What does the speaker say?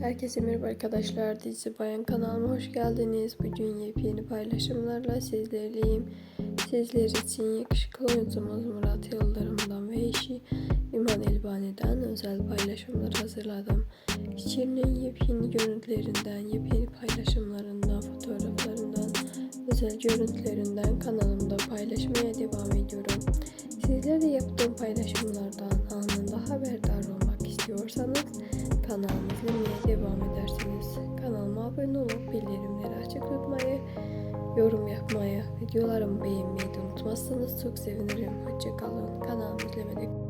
Herkese merhaba arkadaşlar. Dizi Bayan kanalıma hoş geldiniz. Bugün yepyeni paylaşımlarla sizlerleyim. Sizler için yakışıklı oyuncumuz Murat Yıldırım'dan ve eşi İman Elbani'den özel paylaşımlar hazırladım. İçerinin yepyeni görüntülerinden, yepyeni paylaşımlarından, fotoğraflarından, özel görüntülerinden kanalımda paylaşmaya devam ediyorum. Sizler de yaptığım paylaşımlardan anında haberdar olmak istiyorsanız kanalımı izlemeye devam edersiniz. Kanalıma abone olup bildirimleri açık tutmayı, yorum yapmayı, videolarımı beğenmeyi de unutmazsanız çok sevinirim. Hoşçakalın. Kanalımı izlemede